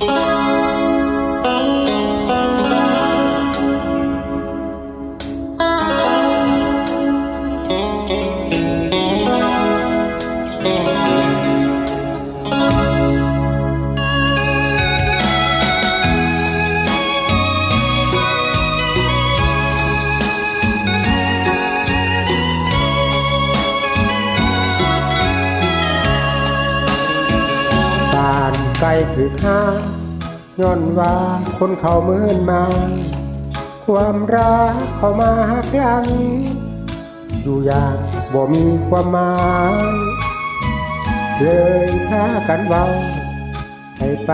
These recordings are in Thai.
ส ไกลถือข้าย้อนว่าคนเขาเมินมา ความรักเขามาหาครั้งอยู่อย่างบ่มีความหมายเลยพากันเบาให้ไป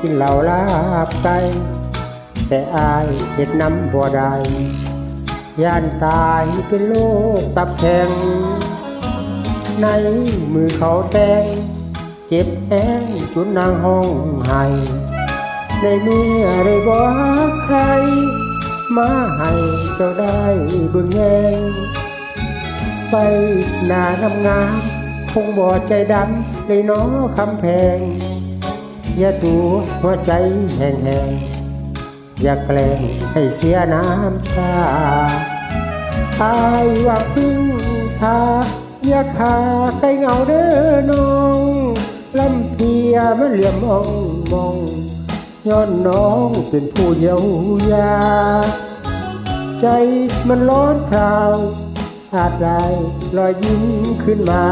กินเหล้าลาบไก่แต่อายเห็ดน้ำบ่ได้ย่านตายเป็นโรคตับแข็งในมือเขาแตง เจ็บแห้งจนนางห้องไห้ได้เมื่อได้บอกใคร มาให้เจ้าได้บิ่งแยงไปหน้างามงามคงบ่ใจดำเลยน้อคำแพง อย่าตัวหัวใจแห้งแหงอย่าแกล้งให้เสียน้ำตาอายว่าพึ่งทาอย่าขาใครเหงาเด้อน้อง ลำเพียมันเหลี่ยมมองมองย้อนน้องเป็นผู้เยียวยา ใจมันร้อนพราวอาจได้รอยยิ้มขึ้นมา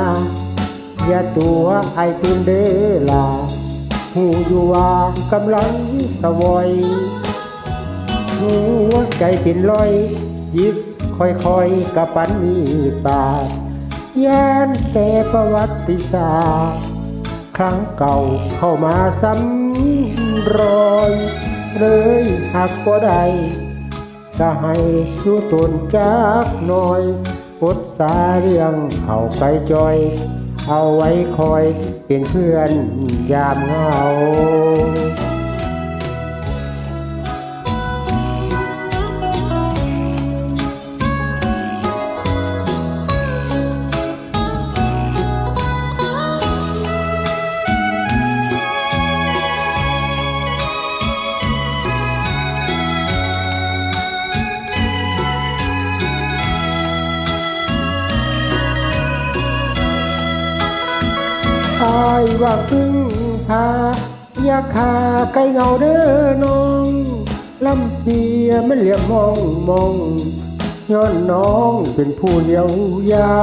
อย่าตัวไอตื่นเดลาหูอยู่ว่ากำลังสวอยหัวใจเป็นรอย ยิบค่อยๆกับปันมีตาดย่านแต่ประวัติศาสตร์ ครั้งเก่าเข้ามาซ้ำรอย เลยหักก็ได้ก็ให้รู้ตนจากหน่อยอดสาเรื่องเข้าไปจอย เอาไว้คอยเป็นเพื่อนยามเหงาายว่าพึ่งพาอย่าขาไกลเงาเด้อน้องลำเพียมันเหลี่ยมมองมองย้อนน้องเป็นผู้เลี้ยวยา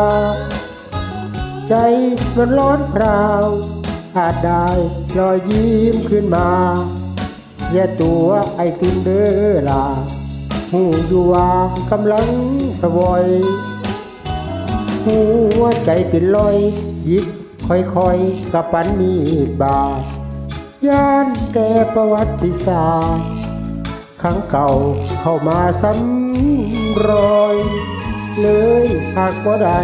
ใจมันร้อนพราวอาจได้รอยยิ้มขึ้นมาอย่าตัวไอ้ขึ้นเด้อล่ะหูอยู่ว่ากำลังสวอยหัวใจเป็นรอยยิบ ค่อยๆกับปันมีดบาดย่านแก่ประวัติศาสตร์ครั้งเก่าเข้ามาซ้ำรอย เลยหากบ่ได้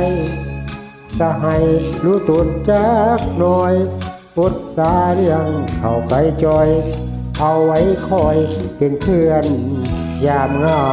ก็ให้รู้ตนจักหน่อยอดสาเรื่องเข้าไปจอย เอาไว้คอยเป็นเพื่อนยามเหงา